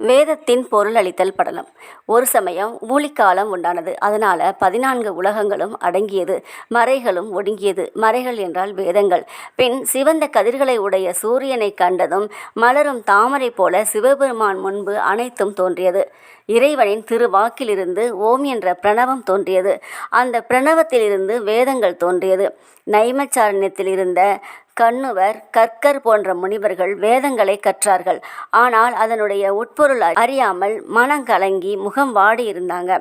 வேதத்தின் பொருள் அளித்தல் படலம். ஒரு சமயம் ஊழிக்காலம் உண்டானது. அதனால் பதினான்கு உலகங்களும் அடங்கியது. மறைகளும் ஒடுங்கியது. மறைகள் என்றால் வேதங்கள். பின் சிவந்த கதிர்களை உடைய சூரியனை கண்டதும் மலரும் தாமரை போல சிவபெருமான் முன்பு அனைத்தும் தோன்றியது. இறைவனின் திருவாக்கிலிருந்து ஓம் என்ற பிரணவம் தோன்றியது. அந்த பிரணவத்திலிருந்து வேதங்கள் தோன்றியது. நைமச்சாரண்யத்தில் இருந்த கண்ணுவர் கற்கர் போன்ற முனிவர்கள் வேதங்களை கற்றார்கள். ஆனால் அதனுடைய உட்பொருள் அறியாமல் மனம் கலங்கி முகம் வாடி இருந்தாங்க.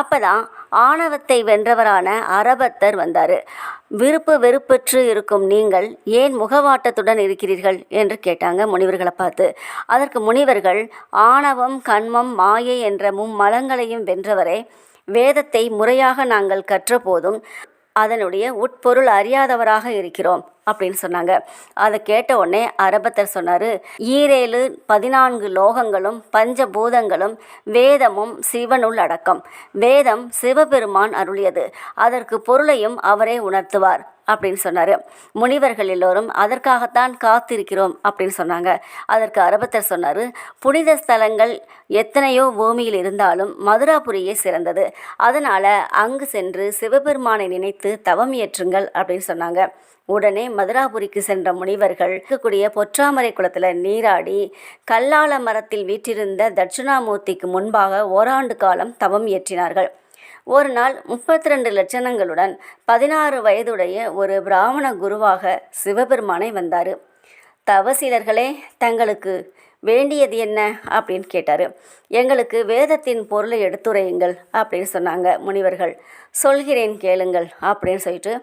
அப்பதான் ஆணவத்தை வென்றவரான அரபத்தர் வந்தார். விருப்பு வெறுப்பற்று இருக்கும் நீங்கள் ஏன் முகவாட்டத்துடன் இருக்கிறீர்கள்? என்று கேட்டாங்க முனிவர்களை பார்த்து. அதற்கு முனிவர்கள் ஆணவம் கண்மம் மாயை என்ற மும்மலங்களையும் வென்றவரே வேதத்தை முறையாக நாங்கள் கற்றபோதும் அதனுடைய உட்பொருள் அறியாதவராக இருக்கிறோம் அப்படின்னு சொன்னாங்க. அதை கேட்ட உடனே அரபத்தர் சொன்னார் ஈரேழு பதினான்கு லோகங்களும் பஞ்சபூதங்களும் வேதமும் சிவனுள் அடக்கம். வேதம் சிவபெருமான் அருளியது. அதற்கு பொருளையும் அவரே உணர்த்துவார். அப்படின்னு சொன்னார். முனிவர்கள் எல்லோரும் அதற்காகத்தான் காத்திருக்கிறோம் அப்படின்னு சொன்னாங்க. அதற்கு அரபத்தர் சொன்னார் புனித ஸ்தலங்கள் எத்தனையோ பூமியில் இருந்தாலும் மதுராபுரியே சிறந்தது. அதனால் அங்கு சென்று சிவபெருமானை நினைத்து தவம் இயற்றுங்கள் அப்படின்னு சொன்னாங்க. உடனே மதுராபுரிக்கு சென்ற முனிவர்கள் இருக்கக்கூடிய பொற்றாமரை குளத்தில் நீராடி கல்லால மரத்தில் வீற்றிருந்த தட்சிணாமூர்த்திக்கு முன்பாக ஓராண்டு காலம் தவம் இயற்றினார்கள் ஒரு நாள் முப்பத்தி ரெண்டு லட்சணங்களுடன் பதினாறு வயதுடைய ஒரு பிராமண குருவாக சிவபெருமானை வந்தார். தவசீலர்களே தங்களுக்கு வேண்டியது என்ன? அப்படின்னு கேட்டார். எங்களுக்கு வேதத்தின் பொருளை எடுத்துரையுங்கள் அப்படின்னு சொன்னாங்க முனிவர்கள். சொல்கிறேன் கேளுங்கள் அப்படின்னு சொல்லிட்டு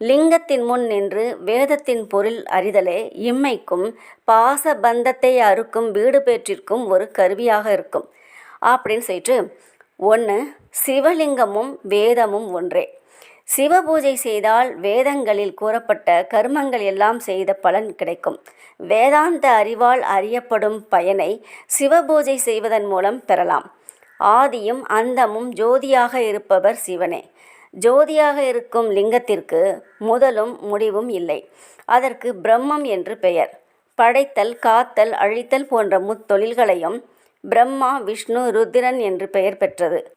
லிங்கத்தின் முன் நின்று வேதத்தின் பொருள் அறிதலே இம்மைக்கும் பாச பந்தத்தை அறுக்கும் வீடு பேற்றிற்கும் ஒரு கருவியாக இருக்கும் அப்படின்னு சொல்லிட்டு ஒன்று சிவலிங்கமும் வேதமும் ஒன்றே. சிவ பூஜை செய்தால் வேதங்களில் கூறப்பட்ட கர்மங்கள் எல்லாம் செய்த பலன் கிடைக்கும். வேதாந்த அறிவால் அறியப்படும் பயனை சிவ பூஜை செய்வதன் மூலம் பெறலாம். ஆதியும் அந்தமும் ஜோதியாக இருப்பவர் சிவனே. ஜோதியாக இருக்கும் லிங்கத்திற்கு முதலும் முடிவும் இல்லை. அதற்கு பிரம்மம் என்று பெயர். படைத்தல் காத்தல் அழித்தல் போன்ற முத்தொழில்களையும் பிரம்மா விஷ்ணு ருத்திரன் என்று பெயர் பெற்றது.